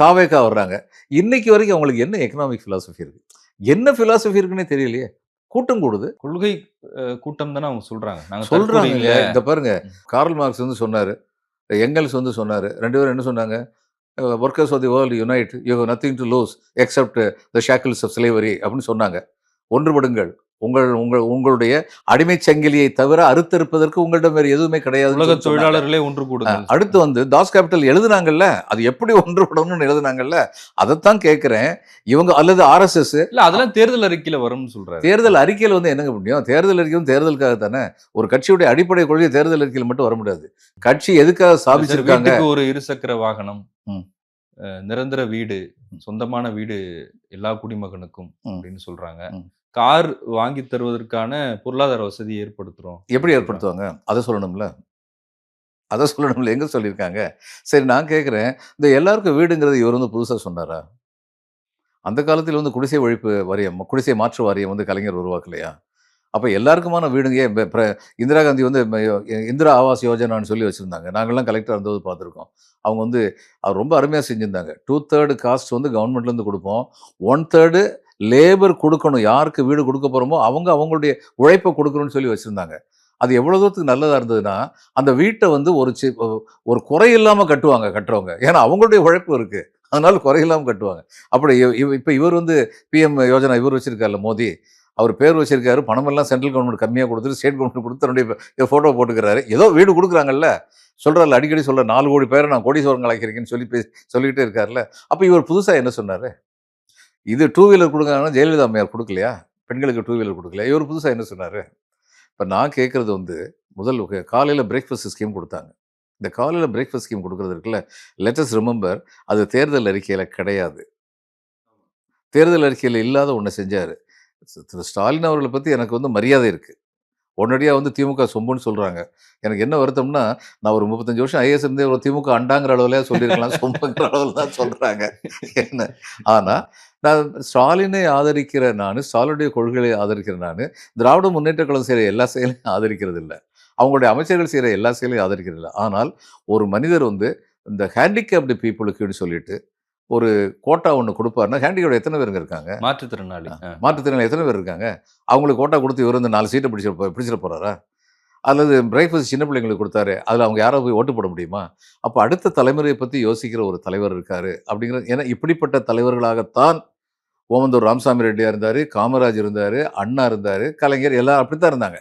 தாவேக்கா வர்றாங்க. இன்னைக்கு வரைக்கும் அவங்களுக்கு என்ன எக்கனாமிக் philosophy இருக்கு? என்ன philosophy இருக்குன்னே தெரியலையே. கூட்டம் கூடுது. கொள்கை கூட்டம் தானே அவங்க சொல்றாங்க. நாங்க சொல்றாங்க. இந்த பாருங்க கார்ல் மார்க்ஸ் வந்து சொன்னாரு. எங்கல்ஸ் வந்து சொன்னாரு. ரெண்டு பேரும் என்ன சொன்னாங்க? Workers of the world unite you nothing to lose except the shackles of slavery அப்படின்னு சொன்னாங்க. ஒன்றுபடுங்கள். உங்கள் உங்கள் உங்களுடைய அடிமைச் சங்கிலியை தவிர அறுத்தறுப்பதற்கு உங்களிடம் வேறு எதுவுமே கிடையாது உலக தொழிலாளர்களே ஒன்று கூடுங்க அடுத்து வந்து தாஸ் கேபிட்டல் எழுதுனாங்கல்ல? அது எப்படி ஒன்றுபடணும்னு எழுதுனாங்கல்ல? அதைத்தான் கேட்கிறேன். இவங்க அல்லது ஆர்எஸ்எஸ் இல்ல அதெல்லாம் தேர்தல் அறிக்கையில வரும்னு சொல்றாரு. தேர்தல் அறிக்கையில் வந்து என்னங்க முடியும்? தேர்தல் அறிக்கையும் தேர்தலுக்காக தானே? ஒரு கட்சியுடைய அடிப்படை கொள்கை தேர்தல் அறிக்கையில் மட்டும் வர முடியாது. கட்சி எதுக்காக சார், ஸ்தாபிச்சிருக்காங்க? ஒரு இருசக்கர வாகனம் நிரந்தர வீடு சொந்தமான வீடு எல்லா குடிமகனுக்கும். அப்படின்னு சொல்றாங்க. கார் வாங்கி தருவதற்கான பொருளாதார வசதி ஏற்படுத்துறோம். எப்படி ஏற்படுத்துவாங்க? அதை சொல்லணும்ல. அதை சொல்லணும்ல. எங்க சொல்லியிருக்காங்க? சரி நான் கேட்குறேன் இந்த எல்லாருக்கும் வீடுங்கிறது இவர் வந்து புதுசாக சொன்னாரா? அந்த காலத்தில் வந்து குடிசை ஒழிப்பு வாரியம் குடிசை மாற்று வாரியம் வந்து கலைஞர் உருவாக்கலையா? அப்போ எல்லாருக்குமான வீடுங்க. இந்திரா காந்தி வந்து இந்திரா ஆவாஸ் யோஜனான்னு சொல்லி வச்சுருந்தாங்க. நாங்கள்லாம் கலெக்டர் இருந்தது பார்த்துருக்கோம். அவங்க வந்து அவர் ரொம்ப அருமையாக செஞ்சுருந்தாங்க. டூ தேர்டு காஸ்ட் வந்து கவர்மெண்ட்லேருந்து கொடுப்போம். ஒன் தேர்டு லேபர் கொடுக்கணும். யாருக்கு வீடு கொடுக்க போகிறோமோ அவங்க அவங்களுடைய உழைப்பை கொடுக்கணும்னு சொல்லி வச்சுருந்தாங்க. அது எவ்வளோ தூரத்துக்கு நல்லதாக இருந்ததுன்னா அந்த வீட்டை வந்து ஒரு சி ஒரு குறை இல்லாமல் கட்டுவாங்க கட்டுறவங்க. ஏன்னா அவங்களுடைய உழைப்பு இருக்குது அதனால குறை இல்லாமல் கட்டுவாங்க. அப்படி இப்போ இவர் வந்து பிஎம் யோஜனா இவர் வச்சுருக்காருல்ல மோடி அவர் பேர் வச்சிருக்காரு பணமெல்லாம் சென்ட்ரல் கவர்மெண்ட் கம்மியாக கொடுத்துட்டு ஸ்டேட் கவர்மெண்ட் கொடுத்து தன்னுடைய ஃபோட்டோ போட்டுக்கிறாரு. ஏதோ வீடு கொடுக்குறாங்கல்ல? சொல்கிறாரு அடிக்கடி சொல்ற நாலு கோடி பேரை நான் கோடீஸ்வரங்கள் ஆக்கியிருக்கேன்னு சொல்லி பே சொல்லிக்கிட்டே இருக்காருல்ல அப்போ இவர் புதுசாக என்ன சொன்னார்? இது டூ வீலர் கொடுக்குறாங்கன்னா ஜெயலலிதா அம்மையார் கொடுக்கலையா? பெண்களுக்கு டூ வீலர் கொடுக்கலையா இவர் புதுசாக என்ன சொன்னார்? இப்போ நான் கேட்குறது வந்து முதல் காலையில் பிரேக்ஃபாஸ்ட் ஸ்கீம் கொடுத்தாங்க. இந்த காலையில் பிரேக்ஃபாஸ்ட் ஸ்கீம் கொடுக்குறது இருக்குல்ல லெட்டஸ்ட் ரிமெம்பர் அது தேர்தல் அறிக்கையில் கிடையாது. தேர்தல் அறிக்கையில் இல்லாத ஒன்று செஞ்சார். திரு ஸ்டாலின் அவர்களை பற்றி எனக்கு வந்து மரியாதை இருக்குது உடனடியாக வந்து திமுக சொம்புன்னு சொல்கிறாங்க எனக்கு என்ன வருத்தம்னா நான் ஒரு முப்பத்தஞ்சு வருஷம் ஐஎஸ் இருந்தே ஒரு திமுக அண்டாங்கிற அளவுல சொல்லியிருக்கலாம். சொம்புங்கிற அளவில் தான் சொல்கிறாங்க என்ன? ஆனால் நான் ஸ்டாலினை ஆதரிக்கிற நான் ஸ்டாலினுடைய கொள்கைகளை ஆதரிக்கிற நான் திராவிட முன்னேற்ற கழகம் செய்கிற எல்லா செயலையும் ஆதரிக்கிறது இல்லை. அவங்களுடைய அமைச்சர்கள் செய்கிற எல்லா செயலையும் ஆதரிக்கிறது இல்லை. ஆனால் ஒரு மனிதர் வந்து இந்த ஹேண்டிகேப்டு பீப்புளுக்குன்னு சொல்லிட்டு ஒரு கோட்டா ஒன்று கொடுப்பாருன்னா ஹேண்டிகேப்டு எத்தனை பேருங்க இருக்காங்க? மாற்றுத்திறனாளி. மாற்றுத்திறனாளி எத்தனை பேர் இருக்காங்க? அவங்களுக்கு கோட்டா கொடுத்து இவர் வந்து நாலு சீட்டை பிடிச்சிட போ பிடிச்சிட போகிறாரா அல்லது பிரேக்ஃபாஸ்ட் சின்ன பிள்ளைங்களுக்கு கொடுத்தாரு அதில் அவங்க யாரோ போய் ஓட்டு போட முடியுமா? அப்போ அடுத்த தலைமுறையை பற்றி யோசிக்கிற ஒரு தலைவர் இருக்காரு அப்படிங்கிற ஏன்னா இப்படிப்பட்ட தலைவர்களாகத்தான் ஓமந்தூர் ராமசாமி ரெட்டியா இருந்தார் காமராஜ் இருந்தார் அண்ணா இருந்தார் கலைஞர் எல்லாம் அப்படி தான் இருந்தாங்க.